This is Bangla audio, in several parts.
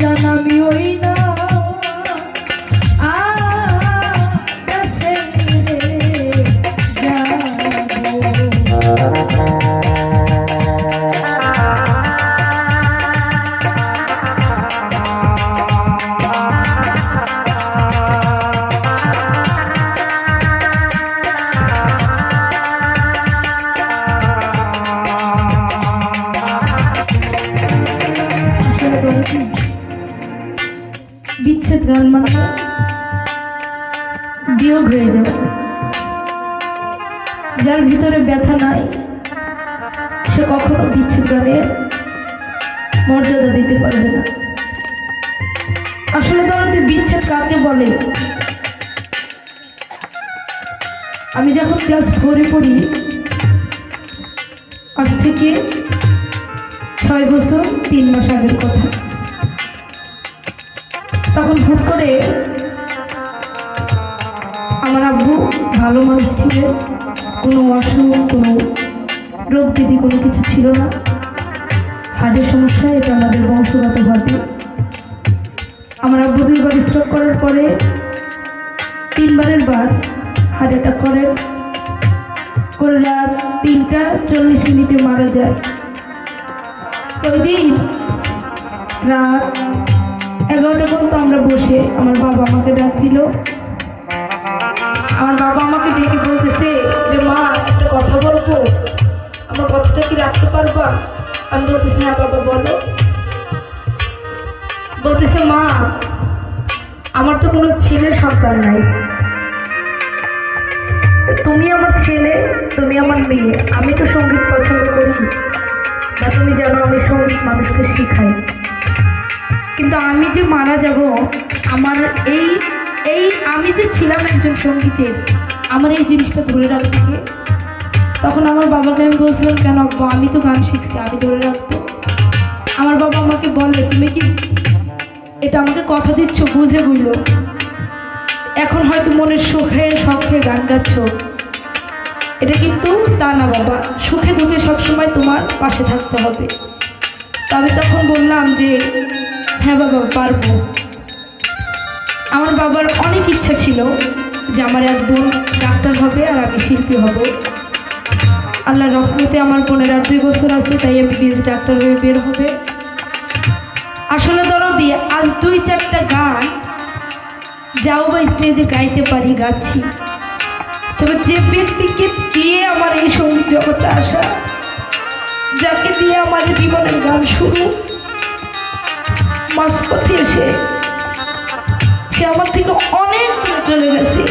জানামি ওই বিচ্ছেদ গান মানে বিয়োগ হয়ে যাবে। যার ভিতরে ব্যথা নাই, সে কখনো বিচ্ছেদ গানের মর্যাদা দিতে পারবে না। আসলে ধরতে বিচ্ছেদ কাকে বলে? আমি যখন ক্লাস ফোরে পড়ি, আজ থেকে ছয় বছর তিন মাস আগের কথা। তখন হুট করে আমার আব্বু ভালো মানুষ ছিলেন কোনো অসুখ, কোনো রোগ ব্যাধি কোনো কিছু ছিল না। হার্টের সমস্যা, এটা আমাদের বংশগতভাবে আমার আব্বু দুইবার স্ট্রোক করার পরে তিনবারের বার হার্ট অ্যাটাক করেন করে। রাত তিনটা চল্লিশ মিনিটে মারা যায়। ওই দিন রাত এগারোটা পর্যন্ত আমরা বসে, আমার বাবা আমাকে ডাক দিল। আমার বাবা আমাকে ডেকে বলতেছে যে, মা, একটা কথা বলব? আমার কথাটা কি রাখতে পারবা? আমি বলতেছি হ্যাঁ বাবা, বলো। বলতেছে, মা, আমার তো কোনো ছেলের সন্তান নাই। তুমি আমার ছেলে, তুমি আমার মেয়ে। আমি তো সংগীত পছন্দ করি বা তুমি জানো আমি সংগীত মানুষকে শিখাই। কিন্তু আমি যে মারা যাব, আমার এই এই আমি যে ছিলাম একজন সঙ্গীতের আমার এই জিনিসটা ধরে রাখতে তখন আমার বাবাকে আমি বলছিলাম, কেন আব্বা, আমি তো গান শিখছি, আমি ধরে রাখব। আমার বাবা আমাকে বলে তুমি কি এটা আমাকে কথা দিচ্ছ, বুঝে বুঝলো এখন হয়তো মনের সুখে, শখে গান গাচ্ছ। এটা কিন্তু তা না বাবা, সুখে দুঃখে সবসময় তোমার পাশে থাকতে হবে। তো আমি তখন বললাম যে হ্যাঁ বাবা, পারব। আমার বাবার অনেক ইচ্ছা ছিল যে আমার এক বোন ডাক্তার হবে আর আমি শিল্পী হব। আল্লাহ রহমতে আমার বোনের আর দুই বছর আছে, তাই আমি বিএস ডাক্তার হয়ে বের হবে। আসলে ধরো দিয়ে আজ দুই চারটা গান যাও বা স্টেজে গাইতে পারি, গাচ্ছি। তবে যে ব্যক্তিকে দিয়ে আমার এই সংগীত জগতে আসা, যাকে দিয়ে আমার জীবনের গান শুরু মাঝপথে এসে সে আমার থেকে অনেক দূরে চলে গেছে।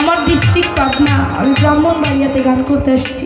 আমার ডিস্ট্রিক্ট পাবনা, আমি ব্রাহ্মণ বাড়িয়াতে গান করতে আসছি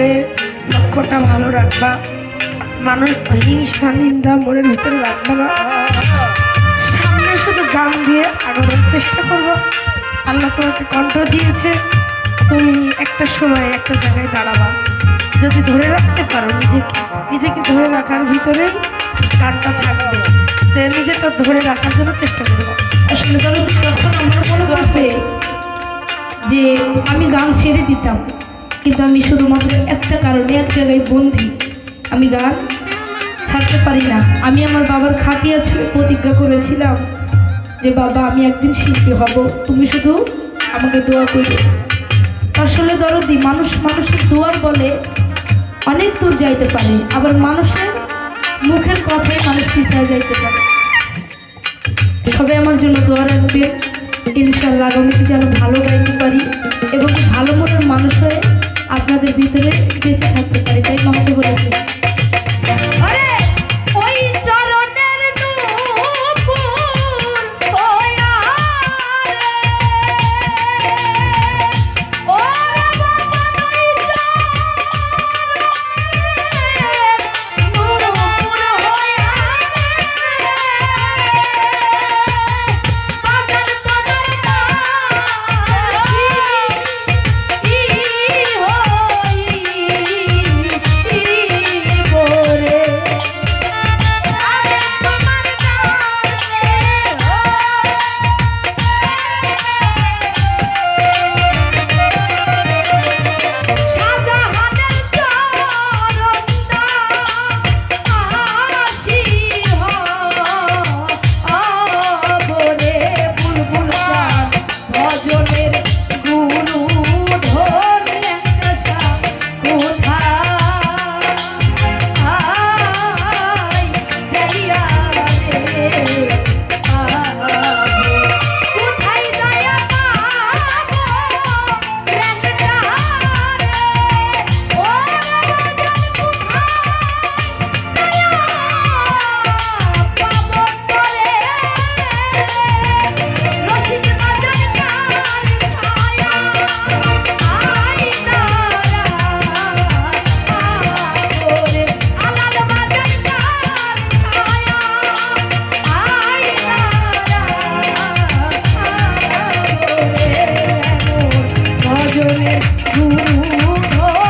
সামনে লক্ষ্যটা ভালো রাখবা। মানুষ হিংসা, নিন্দা, মনের ভিতরে রাখবা না। সামনে শুধু গান দিয়ে আগানোর চেষ্টা করব। আল্লাহ তোমাকে কণ্ঠ দিয়েছে, তুমি একটা সময় একটা জায়গায় দাঁড়াবা। যদি ধরে রাখতে পারো নিজেকে নিজেকে ধরে রাখার ভিতরেই গানটা থাকবে। তো নিজেটা ধরে রাখার জন্য চেষ্টা করব। আসলে যখন আমার মনে করছে যে আমি গান ছেড়ে দিতাম কিন্তু আমি শুধুমাত্র একটা কারণে এক জায়গায় বন্দি। আমি গান ছাড়তে পারি না। আমি আমার বাবার খাটিয়া ছুঁয়ে প্রতিজ্ঞা করেছিলাম যে, বাবা, আমি একদিন শিল্পী হব। তুমি শুধু আমাকে দোয়া করবে। আসলে দরদি, মানুষ মানুষের দুয়ার বলে অনেক দূর যাইতে পারে। আবার মানুষের মুখের কথায় মানুষ পিছিয়ে যাইতে পারে। সবাই আমার জন্য দোয়া রাখবে ইনশাল্লাহ আগামীতে যেন ভালো গাইতে পারি এবং ভালো মনের মানুষ হয়ে আপনাদের ভিতরে বেঁচে থাকতে পারে তাই কমতে বলেছি ওরে